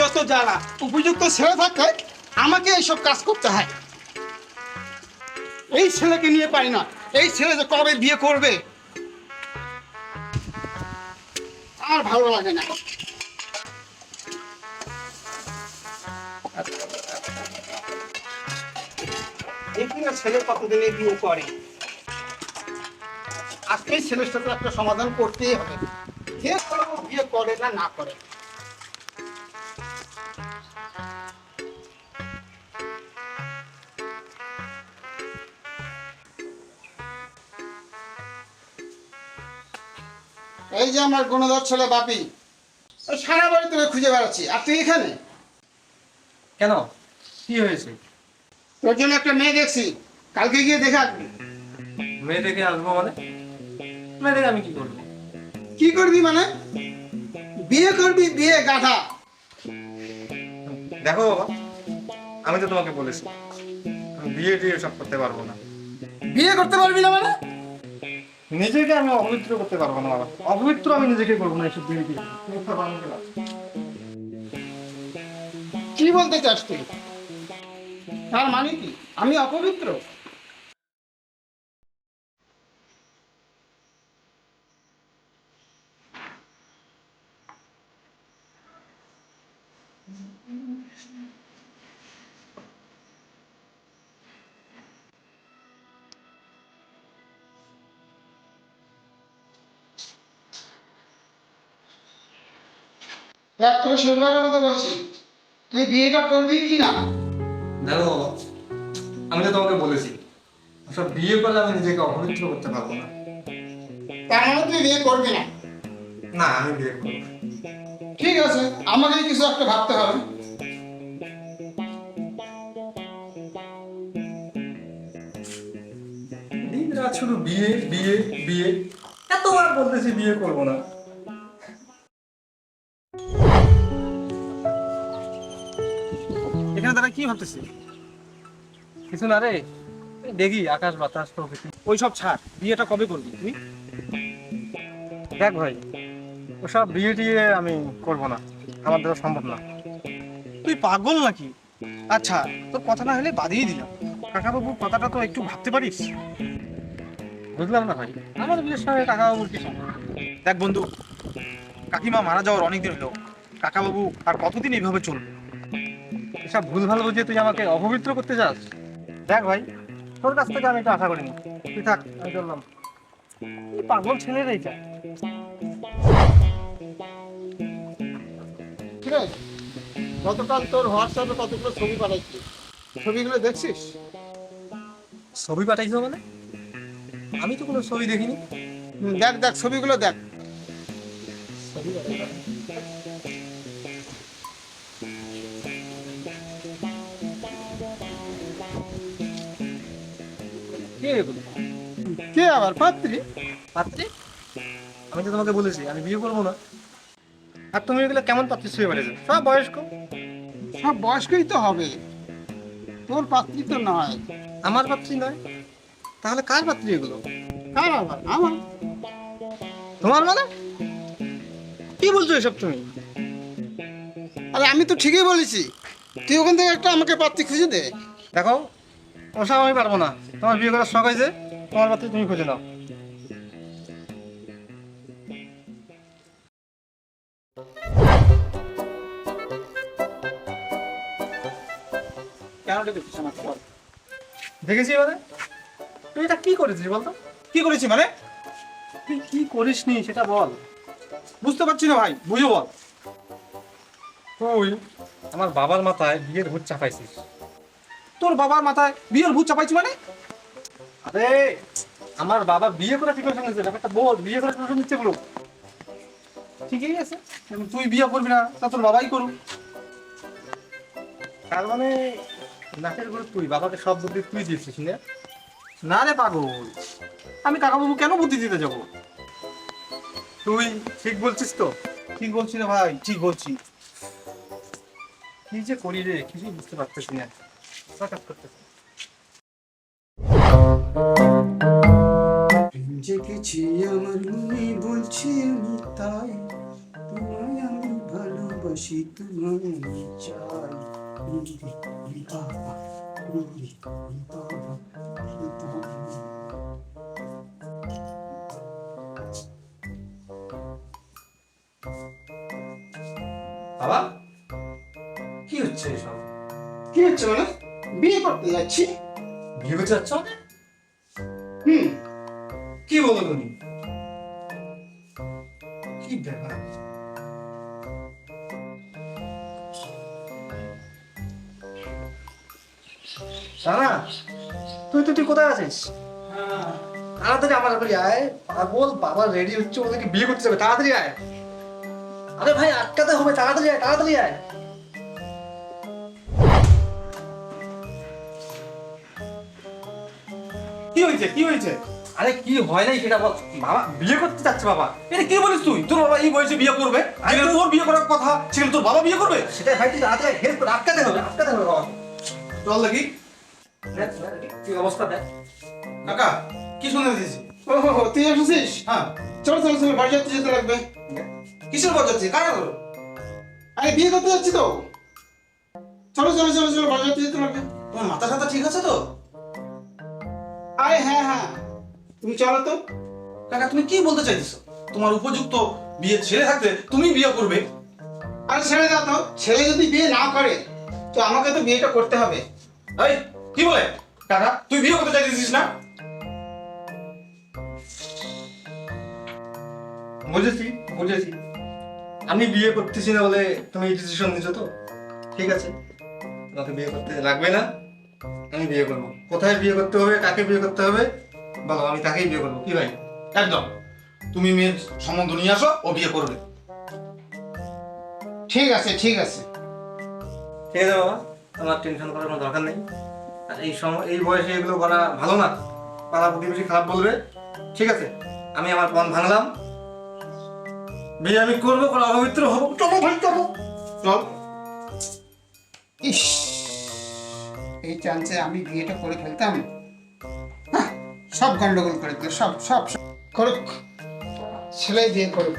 যত জ্বালা উপযুক্ত ছেলে থাকে আমাকে এইসব কাজ করতে হয়। এই ছেলেকে নিয়ে পারি না। এই ছেলে যে কবে বিয়ে করবে? আর ভালো লাগে না। ছেলে কতদিনে বিয়ে করে? আজকে ছেলের সাথে একটা সমাধান করতেই হবে। যে বিয়ে করে না না করে? এই যে আমার গুণধর ছেলে বাপি সারা বাড়ি তোকে খুঁজে বেড়াচ্ছি। আর তুই এখানে? কেন? কি হয়েছে? তোর জন্য একটা মেয়ে দেখছি। কালকে গিয়ে দেখে আসবি। মেয়ে দেখে আসব মানে? মেয়ে দেখে আমি কি করব? কি করবি মানে? বিয়ে করবি বিয়ে গাধা। দেখো বাবা আমি তো তোমাকে বলেছি আমি বিয়ে টিয়ে সব করতে পারব না। বিয়ে করতে পারবি না মানে? নিজেকে আমি অপবিত্র করতে পারব না, বাবা। অপবিত্র আমি নিজেকে করব না মিথ্যা বানানো গেলাম। কি বলতে চাস তুই? তার মানে কি? আমি অপবিত্র? দেখ তোকে শেষবারের মতো বলছি তুই বিয়েটা করবি কি না? দেখো আমি তো তোমাকে বলেছি সব বিয়ে করলে আমি নিজেকে অপবিত্র করতে পারব না। তার মানে তুই বিয়ে করবি না? না আমি বিয়ে করব ঠিক আছে আমাকে কিছু একটা ভাবতে হবে। দিন রাত শুধু বিয়ে বিয়ে বিয়ে। এতবার বলতেছি বিয়ে করব না। এখানে তারা কি ভাবতেছে কিছু না রে দেখি আকাশ বাতাস প্রকৃতি ওই সব ছাড় বিয়েটা কবে করবি তুই? দেখ ভাই ওসব বিয়ে টিয়ে আমি করব না আমার দ্বারা সম্ভব না। তুই পাগল নাকি? আচ্ছা তোর কথা না হলে বাদিয়ে দিলাম। কাকাবাবু কথাটা তো একটু ভাবতে পারিস? বুঝলাম না ভাই আমার বিয়ের সঙ্গে কাকা বাবুর কি সম্পর্ক? দেখ বন্ধু কাকিমা মারা যাওয়ার অনেকদিন হলো কাকাবাবু আর কতদিন এইভাবে চলবে? এসব ভুল ভালো বুঝিয়ে তুই আমাকে অপবিত্র করতে চাস দেখ ভাই তোর কাছ থেকে আমি এটা আশা করিনি। তুই থাক আমি চললাম। পাগল ছেলে রে এটা? ঠিক আছে গতকাল তোর হোয়াটসঅ্যাপে কতগুলো ছবি পাঠাইছি। ছবিগুলো দেখছিস? ছবি পাঠাইছো মানে? আমি তো কোনো ছবি দেখিনি। দেখ দেখ ছবিগুলো দেখ। কে কে আবার? পাত্রী? পাত্রী? আমি তো তোমাকে বলেছি আমি বিয়ে করব না। আর তুমি এগুলো কেমন পাত্রী ছবি পাঠিয়েছো সব বয়স্ক? সব বয়স্কই তো হবে। তোর পাত্রী তো নয়। আমার পাত্রী নয়? তাহলে কার পাত্রী এগুলো? কার আবার? আমার? তোমার মানে? কি বলছো এসব তুমি? আরে আমি তো ঠিকই বলেছি। তুই ওখান থেকে একটা আমাকে পাত্রী খুঁজে দে। দেখো ওসব আমি পারব না। তোমার বিয়ে করার শখ হয়েছে তোমার পাত্রী তুমি খুঁজে নাও। দেখেছি মানে তুই এটা কি করেছিস বলতো? কি করেছি মানে? তুই কি করিসনি সেটা বল। বুঝতে পারছি না ভাই বুঝে বল। তুই আমার বাবার মাথায় বিয়ের ভূত চাপাইছিস। তোর বাবার মাথায় বিয়ের ভূত চাপাইছি মানে? আরে আমার বাবা বিয়ে করে প্রিপারেশন নিচ্ছে ব্যাপারটা বল বিয়ে করে প্রিপারেশন নিচ্ছে বলো। ঠিকই আছে তুই বিয়ে করবি না তা তোর বাবাই করুক। তার মানে নাকের করে তুই বাবাকে সব বুদ্ধি তুই দিয়েছিস না? না রে পাগল আমি কাকাবাবু কেন বুদ্ধি দিতে যাব? তুই ঠিক বলছিস তো? ঠিক বলছি রে ভাই ঠিক বলছি। কি যে করি রে কিছুই বুঝতে পারতেছি না। কাজ করতেছি। জেগেছি আমার মনে বলছি আমি তাই। তোমায় আমি ভালোবাসি তোমায় চাই। রি বাবা। বাবা কি হচ্ছে এসব? কি হচ্ছে মানে? বিয়ে করতে যাচ্ছি। বিয়ে করতে যাচ্ছ? হুম। কি বলো তুমি? কি ব্যাপার? সারা তুই তো তুই কোথায় আছিস? তাড়াতাড়ি আমার বাড়ি আয়। পাগল বাবা রেডি হচ্ছে ওদেরকে বিয়ে করতে যাবে। তাড়াতাড়ি আয়। আরে ভাই আটকাতে হবে। তাড়াতাড়ি আয় তাড়াতাড়ি আয়। কি হয়েছে? কি হয়েছে? আরে কি হয় নাই সেটা বল। বাবা বিয়ে করতে যাচ্ছে বাবা। এটা কি বলিস তুই? তোর বাবা এই বয়সে বিয়ে করবে? যেখানে তোর বিয়ে করার কথা সেখানে তোর বাবা বিয়ে করবে? সেটাই ভাই তুই তাড়াতাড়ি হেল্প করে আটকাতে হবে আটকাতে হবে বাবা। চল দেখি। কি অবস্থা দেখ। কাকা কি শুনে দিয়েছি ও হো হো, তুই এসেছিস? হ্যাঁ। চলো চলো চলো বাড়ি যেতে যেতে লাগবে। কিসের পর যাচ্ছি কারা করো আরে বিয়ে করতে যাচ্ছি তো। চলো চলো চলো চলো বাড়ি যেতে যেতে লাগবে। তোমার মাথা সাথা ঠিক আছে তো? তুমি চলো তো কাকা তুমি কি বলতে চাইছো তোমার উপযুক্ত বিয়ে ছেলে থাকতে তুমি বিয়ে করবে। আর ছেড়ে দাও তো। ছেলে যদি বিয়ে না করে তো আমাকে তো বিয়েটা করতে হবে। এই কি বলে? কাকা তুই বিয়ে করতে চাইছিস না? বুঝেছি বুঝেছি। আমি বিয়ে করতেছি না বলে তুমি এই ডিসিশন নিছো তো? ঠিক আছে। তোমাকে বিয়ে করতে লাগবে না। আমি বিয়ে করব। কোথায় বিয়ে করতে হবে? কাকে বিয়ে করতে হবে? বলো আমি তাকেই বিয়ে করব। কি ভাই? একদম। তুমি মেয়ের সম্বন্ধ নিয়ে আসো ও বিয়ে করবে। ঠিক আছে ঠিক আছে। ঠিক আছে বাবা তোমার টেনশন করার কোনো দরকার নেই। আর এই সময় এই বয়সে এগুলো করা ভালো না। পাড়া প্রতিবেশী খারাপ বলবে। ঠিক আছে আমি আমার মন ভাঙলাম। বিয়ে আমি করব কোনো অপবিত্র হব চলো ভাই চলো চল। ইস এই চান্সে আমি বিয়েটা করে ফেলতাম। সব গন্ডগোল করে দিল সব সব। করুক ছেলে দিয়ে করুক